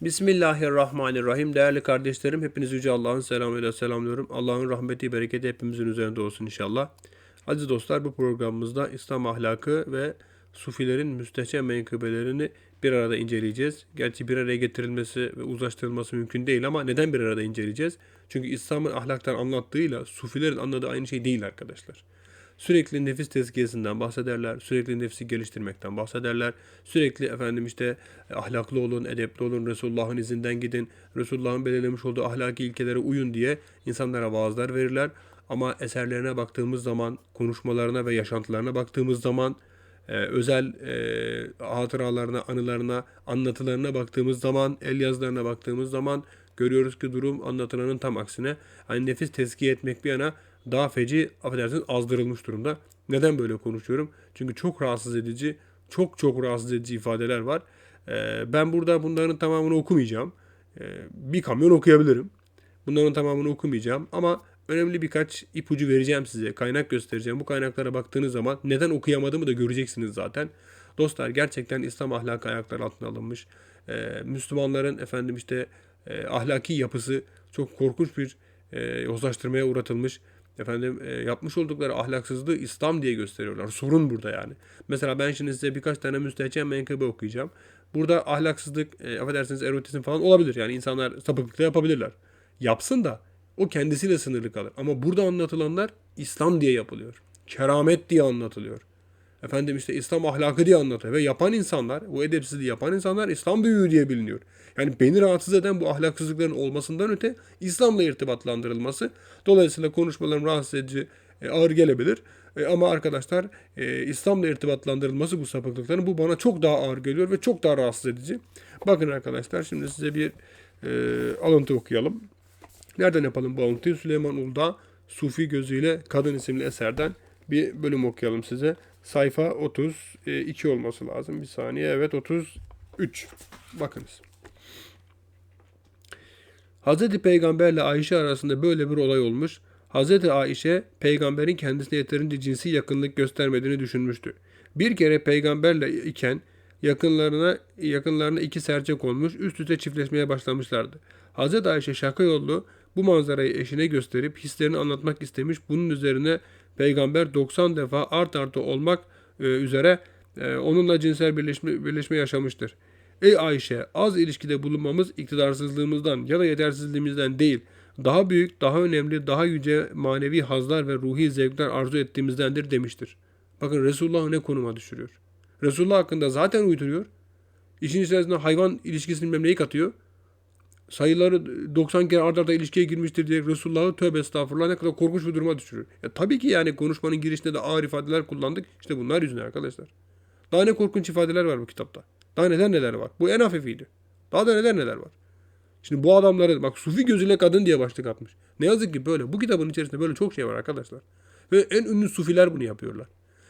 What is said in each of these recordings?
Bismillahirrahmanirrahim. Değerli kardeşlerim, hepinizi Yüce Allah'ın selamıyla selamlıyorum. Allah'ın rahmeti, bereketi hepimizin üzerinde olsun inşallah. Aziz dostlar, bu programımızda İslam ahlakı ve Sufilerin müstehcen menkıbelerini bir arada inceleyeceğiz. Gerçi bir araya getirilmesi ve uzlaştırılması mümkün değil ama neden bir arada inceleyeceğiz? Çünkü İslam'ın ahlaktan anlattığıyla Sufilerin anladığı aynı şey değil arkadaşlar. Sürekli nefis tezkiyesinden bahsederler. Sürekli nefsi geliştirmekten bahsederler. Sürekli efendim işte e, ahlaklı olun, edepli olun, Resulullah'ın izinden gidin, Resulullah'ın belirlemiş olduğu ahlaki ilkelere uyun diye insanlara vaazlar verirler. Ama eserlerine baktığımız zaman, konuşmalarına ve yaşantılarına baktığımız zaman, e, özel e, hatıralarına, anılarına, anlatılarına baktığımız zaman, el yazılarına baktığımız zaman görüyoruz ki durum anlatılanın tam aksine. Hani nefis tezkiye etmek bir yana daha feci, affedersiniz azdırılmış durumda. Neden böyle konuşuyorum? Çünkü çok rahatsız edici, çok çok rahatsız edici ifadeler var. Ee, ben burada bunların tamamını okumayacağım. Ee, bir kamyon okuyabilirim. Bunların tamamını okumayacağım ama önemli birkaç ipucu vereceğim size. Kaynak göstereceğim. Bu kaynaklara baktığınız zaman neden okuyamadığımı da göreceksiniz zaten. Dostlar gerçekten İslam ahlakı ayaklar altına alınmış. Ee, Müslümanların efendim işte e, ahlaki yapısı çok korkunç bir e, yozlaştırmaya uğratılmış efendim e, yapmış oldukları ahlaksızlığı İslam diye gösteriyorlar. Sorun burada yani. Mesela ben şimdi size birkaç tane müstehcen menkıbe okuyacağım. Burada ahlaksızlık, e, affedersiniz erotizm falan olabilir. Yani insanlar sapıklıkla yapabilirler. Yapsın da o kendisiyle sınırlı kalır. Ama burada anlatılanlar İslam diye yapılıyor. Keramet diye anlatılıyor. Efendim işte İslam ahlakı diye anlatıyor. Ve yapan insanlar, bu edepsizliği yapan insanlar İslam büyüğü diye biliniyor. Yani beni rahatsız eden bu ahlaksızlıkların olmasından öte İslam'la irtibatlandırılması. Dolayısıyla konuşmalarım rahatsız edici, e, ağır gelebilir. E, ama arkadaşlar e, İslam'la irtibatlandırılması bu sapıklıkların bu bana çok daha ağır geliyor ve çok daha rahatsız edici. Bakın arkadaşlar şimdi size bir alıntı okuyalım. Nereden yapalım bu alıntıyı? Süleyman Ulda Sufi Gözüyle Kadın isimli eserden bir bölüm okuyalım size. Sayfa 32 olması lazım. Bir saniye. Evet 33. Bakınız. Hazreti Peygamberle Ayşe arasında böyle bir olay olmuş. Hazreti Ayşe peygamberin kendisine yeterince cinsi yakınlık göstermediğini düşünmüştü. Bir kere peygamberle iken yakınlarına yakınlarına iki serçe konmuş, üst üste çiftleşmeye başlamışlardı. Hazreti Ayşe şaka yollu bu manzarayı eşine gösterip hislerini anlatmak istemiş. Bunun üzerine peygamber 90 defa art arda olmak e, üzere e, onunla cinsel birleşme, birleşme yaşamıştır. Ey Ayşe az ilişkide bulunmamız iktidarsızlığımızdan ya da yetersizliğimizden değil, daha büyük, daha önemli, daha yüce manevi hazlar ve ruhi zevkler arzu ettiğimizdendir demiştir. Bakın Resulullah ne konuma düşürüyor. Resulullah hakkında zaten uyduruyor. İşin içerisinde hayvan ilişkisini memleyi katıyor. Sayıları 90 kere ardarda arda ilişkiye girmiştir diye Resulullah'ı tövbe estağfurullah ne kadar korkunç bir duruma düşürüyor. Ya tabii ki yani konuşmanın girişinde de ağır ifadeler kullandık. İşte bunlar yüzünden arkadaşlar. Daha ne korkunç ifadeler var bu kitapta. Daha neler neler var. Bu en hafifiydi. Daha da neler neler var. Şimdi bu adamları bak sufi gözüyle kadın diye başlık atmış. Ne yazık ki böyle. Bu kitabın içerisinde böyle çok şey var arkadaşlar. Ve en ünlü sufiler bunu yapıyorlar.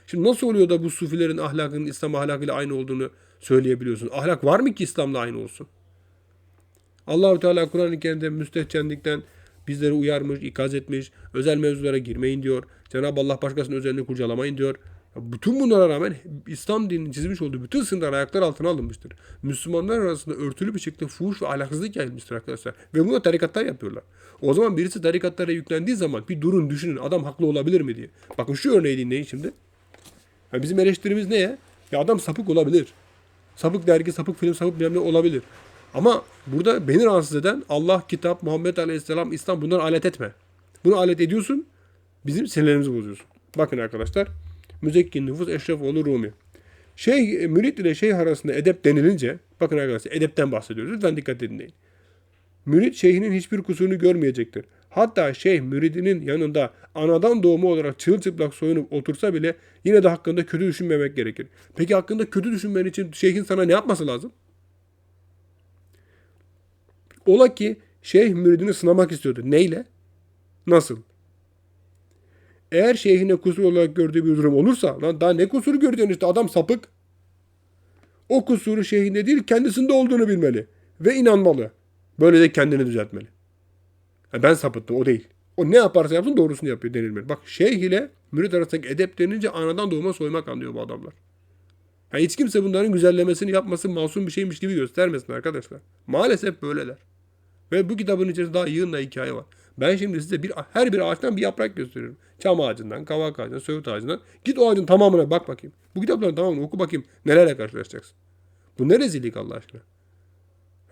Şimdi nasıl oluyor da bu sufilerin ahlakının İslam ahlakıyla aynı olduğunu söyleyebiliyorsun? Ahlak var mı ki İslam'la aynı olsun? Allahu Teala Kur'an-ı Kerim'de müstehcenlikten bizleri uyarmış, ikaz etmiş, özel mevzulara girmeyin diyor. Cenab-ı Allah başkasının özelliğini kurcalamayın diyor. Bütün bunlara rağmen İslam dininin çizmiş olduğu bütün sınırlar ayaklar altına alınmıştır. Müslümanlar arasında örtülü bir şekilde fuhuş ve ahlaksızlık yayılmıştır arkadaşlar. Ve bunu tarikatlar yapıyorlar. O zaman birisi tarikatlara yüklendiği zaman bir durun düşünün adam haklı olabilir mi diye. Bakın şu örneği dinleyin şimdi. Yani bizim eleştirimiz ne ya? Ya adam sapık olabilir. Sapık dergi, sapık film, sapık bilmem ne olabilir. Ama burada beni rahatsız eden Allah, kitap, Muhammed Aleyhisselam, İslam bunları alet etme. Bunu alet ediyorsun, bizim sinirlerimizi bozuyorsun. Bakın arkadaşlar. Müzekkin nüfus Eşrefoğlu Rumi. Şeyh, mürit ile şeyh arasında edep denilince, bakın arkadaşlar edepten bahsediyoruz. Lütfen dikkat dinleyin. Mürit şeyhinin hiçbir kusurunu görmeyecektir. Hatta şeyh müridinin yanında anadan doğma olarak çırılçıplak soyunup otursa bile yine de hakkında kötü düşünmemek gerekir. Peki hakkında kötü düşünmen için şeyhin sana ne yapması lazım? Ola ki şeyh müridini sınamak istiyordu. Neyle? Nasıl? Eğer şeyhine kusur olarak gördüğü bir durum olursa lan daha ne kusuru gördüğün işte adam sapık. O kusuru şeyhinde değil kendisinde olduğunu bilmeli. Ve inanmalı. Böyle de kendini düzeltmeli. Yani ben sapıttım o değil. O ne yaparsa yapsın doğrusunu yapıyor denilmeli. Bak şeyh ile mürit arasındaki edep denince anadan doğma soymak anlıyor bu adamlar. Yani hiç kimse bunların güzellemesini yapması masum bir şeymiş gibi göstermesin arkadaşlar. Maalesef böyleler. Ve bu kitabın içerisinde daha yığınla hikaye var. Ben şimdi size bir her bir ağaçtan bir yaprak gösteriyorum. Çam ağacından, kavak ağacından, söğüt ağacından. Git o ağacın tamamına bak bakayım. Bu kitapların tamamını oku bakayım. Nelerle karşılaşacaksın. Bu ne rezillik Allah aşkına.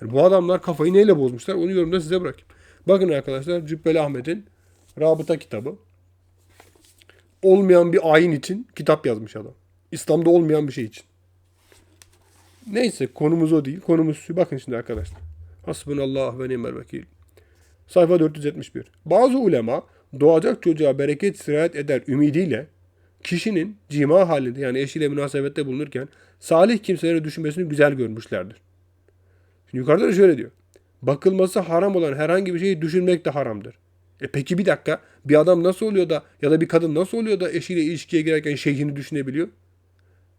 Yani bu adamlar kafayı neyle bozmuşlar onu yorumda size bırakayım. Bakın arkadaşlar Cübbeli Ahmet'in Rabıta kitabı. Olmayan bir ayin için kitap yazmış adam. İslam'da olmayan bir şey için. Neyse konumuz o değil. Konumuz şu. Bakın şimdi arkadaşlar. Hasbunallah ve nimel vekil. Sayfa 471. Bazı ulema doğacak çocuğa bereket sirayet eder ümidiyle kişinin cima halinde yani eşiyle münasebette bulunurken salih kimseleri düşünmesini güzel görmüşlerdir. Şimdi yukarıda da şöyle diyor. Bakılması haram olan herhangi bir şeyi düşünmek de haramdır. E peki bir dakika bir adam nasıl oluyor da ya da bir kadın nasıl oluyor da eşiyle ilişkiye girerken şeyhini düşünebiliyor?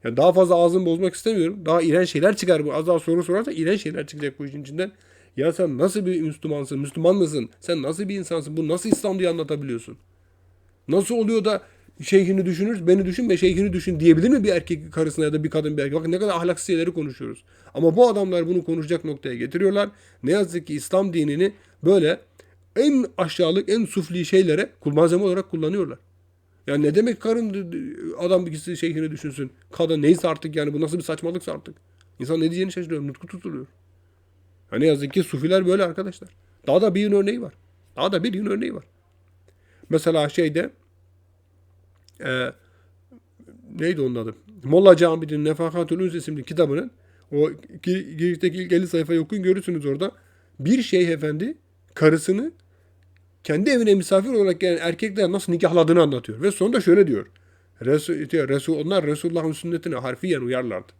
Ya daha fazla ağzımı bozmak istemiyorum. Daha iğrenç şeyler çıkar bu. Az daha soru sorarsa iğrenç şeyler çıkacak bu işin içinden. Ya sen nasıl bir Müslümansın? Müslüman mısın? Sen nasıl bir insansın? Bu nasıl İslam diye anlatabiliyorsun? Nasıl oluyor da şeyhini düşünür, beni düşün ve şeyhini düşün diyebilir mi bir erkek karısına ya da bir kadın bir erkek? Bakın ne kadar ahlaksız şeyleri konuşuyoruz. Ama bu adamlar bunu konuşacak noktaya getiriyorlar. Ne yazık ki İslam dinini böyle en aşağılık, en sufli şeylere malzeme olarak kullanıyorlar. Yani ne demek karın adam birisi şeyhini düşünsün. Kadın neyse artık yani bu nasıl bir saçmalıksa artık. İnsan ne diyeceğini şaşırıyor. Nutku tutuluyor. Ha ne yazık ki sufiler böyle arkadaşlar. Daha da bir yıl örneği var. Daha da bir yıl örneği var. Mesela şeyde e, neydi onun adı? Molla Cami'nin Nefakatül Üns isimli kitabının o girişteki ilk 50 sayfayı okuyun görürsünüz orada. Bir şeyh efendi karısını kendi evine misafir olarak gelen erkekler nasıl nikahladığını anlatıyor. Ve sonunda şöyle diyor. Resul, Resul, onlar Resulullah'ın sünnetine harfiyen uyarlardı.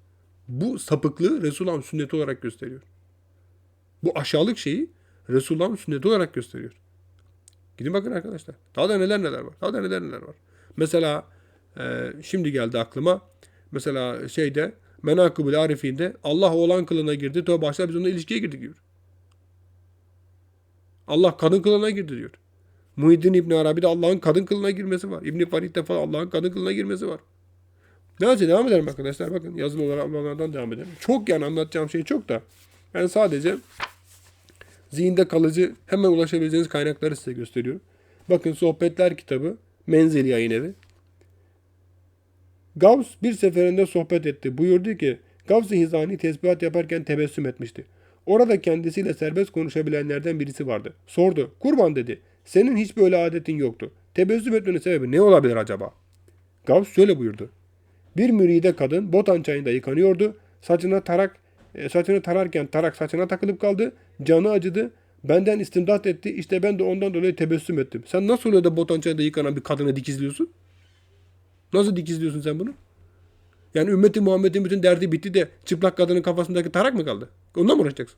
Bu sapıklığı Resulullah'ın sünneti olarak gösteriyor. Bu aşağılık şeyi Resulullah'ın sünneti olarak gösteriyor. Gidin bakın arkadaşlar. Daha da neler neler var. Daha da neler neler var. Mesela e, şimdi geldi aklıma. Mesela şeyde Menakıbül Arifinde Allah oğlan kılına girdi. Tövbe başlar biz onunla ilişkiye girdik diyor. Allah kadın kılına girdi diyor. Muhiddin İbn Arabi'de Allah'ın kadın kılına girmesi var. İbn Farid'de falan Allah'ın kadın kılına girmesi var. Neyse devam edelim arkadaşlar. Bakın yazılı olarak onlardan devam edelim. Çok yani anlatacağım şey çok da. Yani sadece zihinde kalıcı hemen ulaşabileceğiniz kaynakları size gösteriyorum. Bakın Sohbetler kitabı Menzil yayın evi. Gavs bir seferinde sohbet etti. Buyurdu ki Gavs-ı Hizani tesbihat yaparken tebessüm etmişti. Orada kendisiyle serbest konuşabilenlerden birisi vardı. Sordu. Kurban dedi. Senin hiç böyle adetin yoktu. Tebessüm etmenin sebebi ne olabilir acaba? Gavs şöyle buyurdu. Bir müride kadın botan çayında yıkanıyordu. Saçına tarak e, saçını tararken tarak saçına takılıp kaldı. Canı acıdı. Benden istimdat etti. İşte ben de ondan dolayı tebessüm ettim. Sen nasıl oluyor da botan çayında yıkanan bir kadına dikizliyorsun? Nasıl dikizliyorsun sen bunu? Yani ümmeti Muhammed'in bütün derdi bitti de çıplak kadının kafasındaki tarak mı kaldı? Ondan mı uğraşacaksın?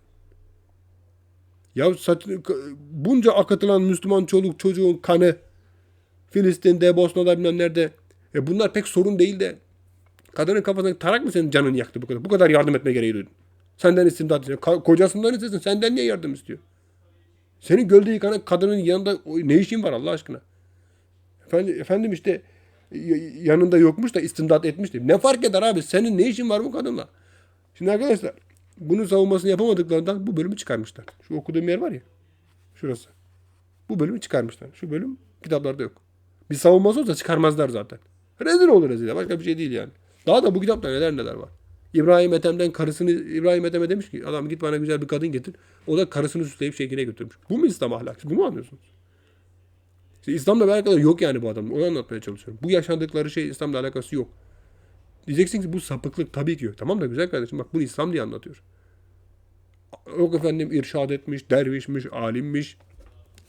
Ya saç, bunca akıtılan Müslüman çoluk çocuğun kanı Filistin'de, Bosna'da bilmem nerede. E bunlar pek sorun değil de kadının kafasındaki tarak mı senin canını yaktı bu kadar? Bu kadar yardım etme gereği duydun. Senden istimdat ediyor. Ka- kocasından istesin. Senden niye yardım istiyor? Senin gölde yıkanan kadının yanında ne işin var Allah aşkına? Efendim, efendim işte yanında yokmuş da istimdat etmişti. Ne fark eder abi? Senin ne işin var bu kadınla? Şimdi arkadaşlar bunun savunmasını yapamadıklarından bu bölümü çıkarmışlar. Şu okuduğum yer var ya. Şurası. Bu bölümü çıkarmışlar. Şu bölüm kitaplarda yok. Bir savunması olsa çıkarmazlar zaten. Rezil olur rezil. Başka bir şey değil yani. Daha da bu kitapta neler neler var. İbrahim Ethem'den karısını İbrahim Ethem'e demiş ki adam git bana güzel bir kadın getir. O da karısını süsleyip şekline götürmüş. Bu mu İslam ahlakı? Bunu mu anlıyorsunuz? İşte İslam'la alakalı yok yani bu adam. Onu anlatmaya çalışıyorum. Bu yaşandıkları şey İslam'la alakası yok. Diyeceksin ki bu sapıklık tabii ki yok. Tamam da güzel kardeşim bak bunu İslam diye anlatıyor. Yok efendim irşad etmiş, dervişmiş, alimmiş,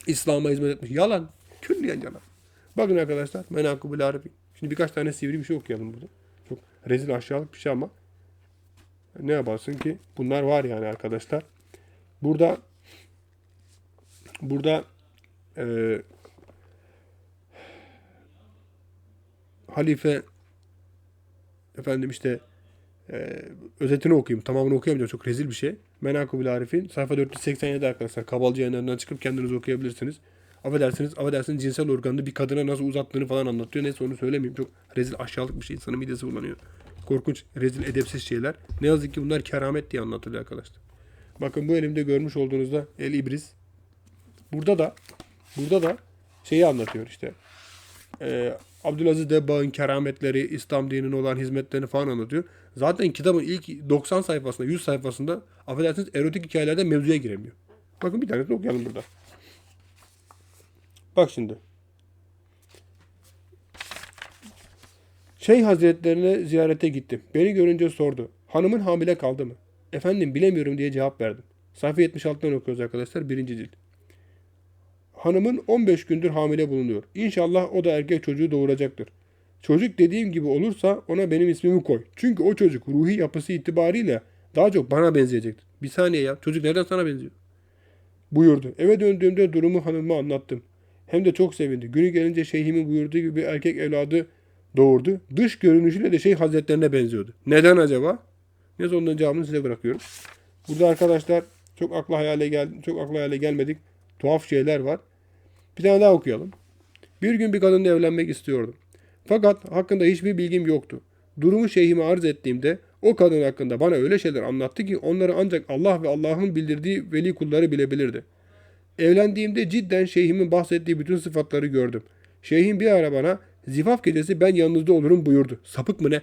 İslam'a hizmet etmiş. Yalan. Külliyen yalan. Bakın arkadaşlar Menakıbül Arifi. Şimdi birkaç tane sivri bir şey okuyalım burada. Çok rezil aşağılık bir şey ama ne yaparsın ki bunlar var yani arkadaşlar. Burada burada e, halife efendim işte e, özetini okuyayım. Tamamını okuyamayacağım. Çok rezil bir şey. Menakıbül Arif'in sayfa 487 arkadaşlar. Kabalcı yayınlarından çıkıp kendiniz okuyabilirsiniz. Affedersiniz, affedersiniz cinsel organını bir kadına nasıl uzattığını falan anlatıyor. Neyse onu söylemeyeyim. Çok rezil aşağılık bir şey. İnsanın midesi bulanıyor. Korkunç, rezil, edepsiz şeyler. Ne yazık ki bunlar keramet diye anlatılıyor arkadaşlar. Bakın bu elimde görmüş olduğunuzda el ibris. Burada da burada da şeyi anlatıyor işte. Ee, Abdülaziz Debbağ'ın kerametleri, İslam dinine olan hizmetlerini falan anlatıyor. Zaten kitabın ilk 90 sayfasında, 100 sayfasında affedersiniz erotik hikayelerde mevzuya giremiyor. Bakın bir tanesini okuyalım burada. Bak şimdi. Şeyh Hazretlerine ziyarete gittim. Beni görünce sordu. Hanımın hamile kaldı mı? Efendim bilemiyorum diye cevap verdim. Sayfa 76'dan okuyoruz arkadaşlar. Birinci cilt. Hanımın 15 gündür hamile bulunuyor. İnşallah o da erkek çocuğu doğuracaktır. Çocuk dediğim gibi olursa ona benim ismimi koy. Çünkü o çocuk ruhi yapısı itibariyle daha çok bana benzeyecektir. Bir saniye ya. Çocuk neden sana benziyor? Buyurdu. Eve döndüğümde durumu hanıma anlattım. Hem de çok sevindi. Günü gelince şeyhimin buyurduğu gibi erkek evladı doğurdu. Dış görünüşüyle de şey hazretlerine benziyordu. Neden acaba? Neyse onların cevabını size bırakıyorum. Burada arkadaşlar çok akla hayale gel çok akla hayale gelmedik tuhaf şeyler var. Bir tane daha okuyalım. Bir gün bir kadınla evlenmek istiyordum. Fakat hakkında hiçbir bilgim yoktu. Durumu şeyhime arz ettiğimde o kadın hakkında bana öyle şeyler anlattı ki onları ancak Allah ve Allah'ın bildirdiği veli kulları bilebilirdi. Evlendiğimde cidden şeyhimin bahsettiği bütün sıfatları gördüm. Şeyhim bir ara bana zifaf gecesi ben yanınızda olurum buyurdu. Sapık mı ne?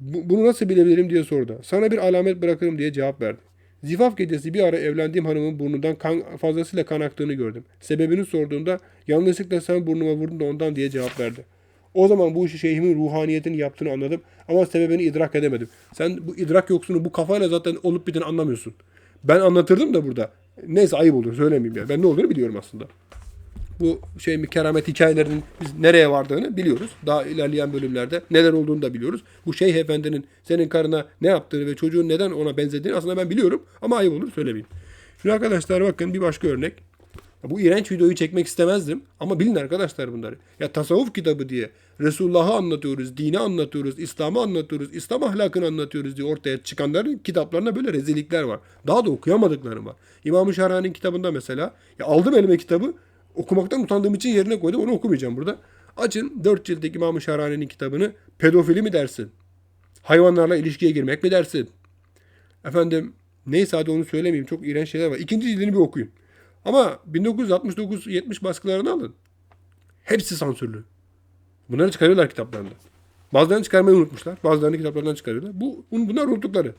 Bu- bunu nasıl bilebilirim diye sordu. Sana bir alamet bırakırım diye cevap verdi. Zifaf gecesi bir ara evlendiğim hanımın burnundan kan, fazlasıyla kan aktığını gördüm. Sebebini sorduğumda yanlışlıkla sen burnuma vurdun da ondan diye cevap verdi. O zaman bu işi şeyhimin ruhaniyetini yaptığını anladım ama sebebini idrak edemedim. Sen bu idrak yoksunu bu kafayla zaten olup biteni anlamıyorsun. Ben anlatırdım da burada. Neyse ayıp olur söylemeyeyim yani. Ben ne olduğunu biliyorum aslında. Bu şey mi keramet hikayelerinin biz nereye vardığını biliyoruz. Daha ilerleyen bölümlerde neler olduğunu da biliyoruz. Bu şeyh efendinin senin karına ne yaptığını ve çocuğun neden ona benzediğini aslında ben biliyorum ama ayıp olur söylemeyeyim. Şimdi arkadaşlar bakın bir başka örnek. Bu iğrenç videoyu çekmek istemezdim ama bilin arkadaşlar bunları. Ya tasavvuf kitabı diye Resulullah'ı anlatıyoruz, dini anlatıyoruz, İslam'ı anlatıyoruz, İslam ahlakını anlatıyoruz diye ortaya çıkanların kitaplarında böyle rezillikler var. Daha da okuyamadıklarım var. İmam-ı Şahrani'nin kitabında mesela ya aldım elime kitabı okumaktan utandığım için yerine koydum onu okumayacağım burada. Açın 4 ciltlik İmam-ı Şahrani'nin kitabını pedofili mi dersin? Hayvanlarla ilişkiye girmek mi dersin? Efendim neyse hadi onu söylemeyeyim çok iğrenç şeyler var. İkinci cildini bir okuyun. Ama 1969-70 baskılarını alın. Hepsi sansürlü. Bunları çıkarıyorlar kitaplarında. Bazılarını çıkarmayı unutmuşlar. Bazılarını kitaplarından çıkarıyorlar. Bu, bun- bunlar unuttukları.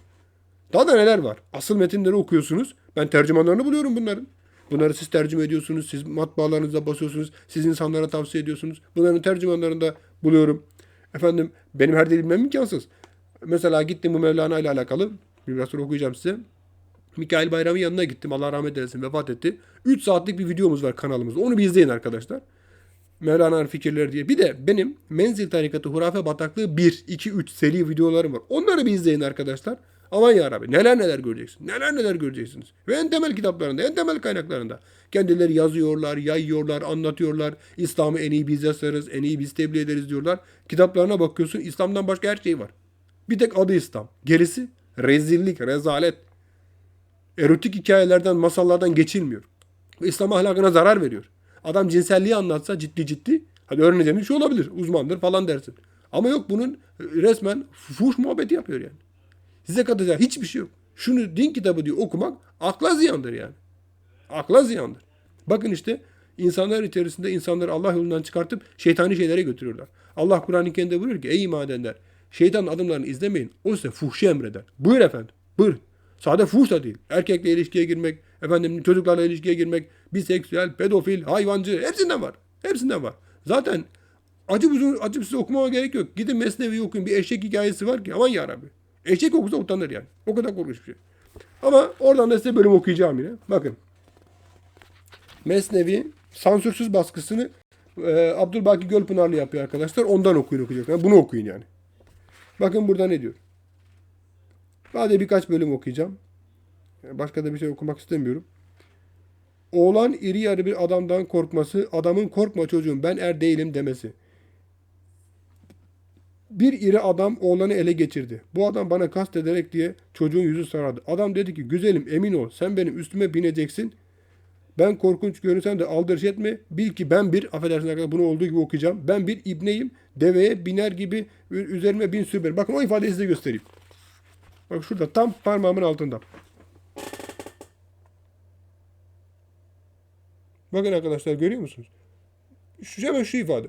Daha da neler var? Asıl metinleri okuyorsunuz. Ben tercümanlarını buluyorum bunların. Bunları siz tercüme ediyorsunuz. Siz matbaalarınıza basıyorsunuz. Siz insanlara tavsiye ediyorsunuz. Bunların tercümanlarını da buluyorum. Efendim benim her dil bilmem imkansız. Mesela gittim bu Mevlana ile alakalı. Biraz sonra okuyacağım size. Mikail Bayram'ın yanına gittim. Allah rahmet eylesin vefat etti. 3 saatlik bir videomuz var kanalımızda. Onu bir izleyin arkadaşlar. Mevlana'nın fikirleri diye. Bir de benim Menzil Tarikatı Hurafe Bataklığı 1, 2, 3 seri videolarım var. Onları bir izleyin arkadaşlar. Aman ya Rabbi neler neler göreceksiniz. Neler neler göreceksiniz. Ve en temel kitaplarında, en temel kaynaklarında. Kendileri yazıyorlar, yayıyorlar, anlatıyorlar. İslam'ı en iyi biz yazarız, en iyi biz tebliğ ederiz diyorlar. Kitaplarına bakıyorsun İslam'dan başka her şey var. Bir tek adı İslam. Gerisi rezillik, rezalet. Erotik hikayelerden, masallardan geçilmiyor. İslam ahlakına zarar veriyor. Adam cinselliği anlatsa ciddi ciddi. Hadi öğreneceğin bir şey olabilir. Uzmandır falan dersin. Ama yok bunun resmen fuhuş muhabbeti yapıyor yani. Size katacağı hiçbir şey yok. Şunu din kitabı diye okumak akla ziyandır yani. Akla ziyandır. Bakın işte insanlar içerisinde insanları Allah yolundan çıkartıp şeytani şeylere götürüyorlar. Allah Kur'an-ı Kerim'de buyuruyor ki ey iman edenler şeytanın adımlarını izlemeyin. O size fuhşu emreder. Buyur efendim. Buyur. Sade fuhuş da değil. Erkekle ilişkiye girmek, efendim çocuklarla ilişkiye girmek, biseksüel, pedofil, hayvancı hepsinden var. Hepsinden var. Zaten acı uzun acı okumama gerek yok. Gidin Mesnevi okuyun. Bir eşek hikayesi var ki aman ya Rabbi. Eşek okusa utanır yani. O kadar korkunç bir şey. Ama oradan da size bölüm okuyacağım yine. Bakın. Mesnevi sansürsüz baskısını e, Abdülbaki Gölpınarlı yapıyor arkadaşlar. Ondan okuyun okuyacaklar. Bunu okuyun yani. Bakın burada ne diyor. Hadi birkaç bölüm okuyacağım. Başka da bir şey okumak istemiyorum. Oğlan iri yarı bir adamdan korkması, adamın korkma çocuğum ben er değilim demesi. Bir iri adam oğlanı ele geçirdi. Bu adam bana kast ederek diye çocuğun yüzü sarardı. Adam dedi ki güzelim emin ol sen benim üstüme bineceksin. Ben korkunç görünsem de aldırış etme. Bil ki ben bir, affedersiniz arkadaşlar bunu olduğu gibi okuyacağım. Ben bir ibneyim. Deveye biner gibi üzerime bin sürber. Bakın o ifadeyi size göstereyim. Bak şurada tam parmağımın altında. Bakın arkadaşlar görüyor musunuz? Şu hemen şu ifade.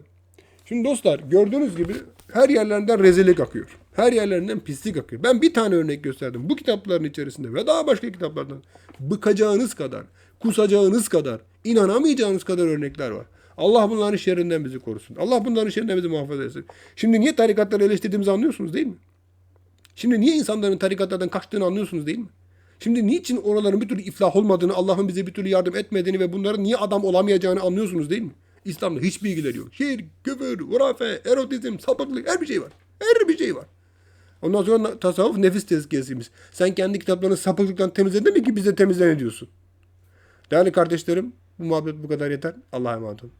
Şimdi dostlar gördüğünüz gibi her yerlerinden rezillik akıyor. Her yerlerinden pislik akıyor. Ben bir tane örnek gösterdim. Bu kitapların içerisinde ve daha başka kitaplardan bıkacağınız kadar, kusacağınız kadar, inanamayacağınız kadar örnekler var. Allah bunların şerrinden bizi korusun. Allah bunların şerrinden bizi muhafaza etsin. Şimdi niye tarikatları eleştirdiğimizi anlıyorsunuz değil mi? Şimdi niye insanların tarikatlardan kaçtığını anlıyorsunuz değil mi? Şimdi niçin oraların bir türlü iflah olmadığını, Allah'ın bize bir türlü yardım etmediğini ve bunların niye adam olamayacağını anlıyorsunuz değil mi? İslam'da hiç bilgileri yok. Şirk, küfür, hurafe, erotizm, sapıklık her bir şey var. Her bir şey var. Ondan sonra tasavvuf nefis tezkiyesimiz. Sen kendi kitaplarını sapıklıktan temizledin mi ki bize temizlen diyorsun. Değerli kardeşlerim bu muhabbet bu kadar yeter. Allah'a emanet olun.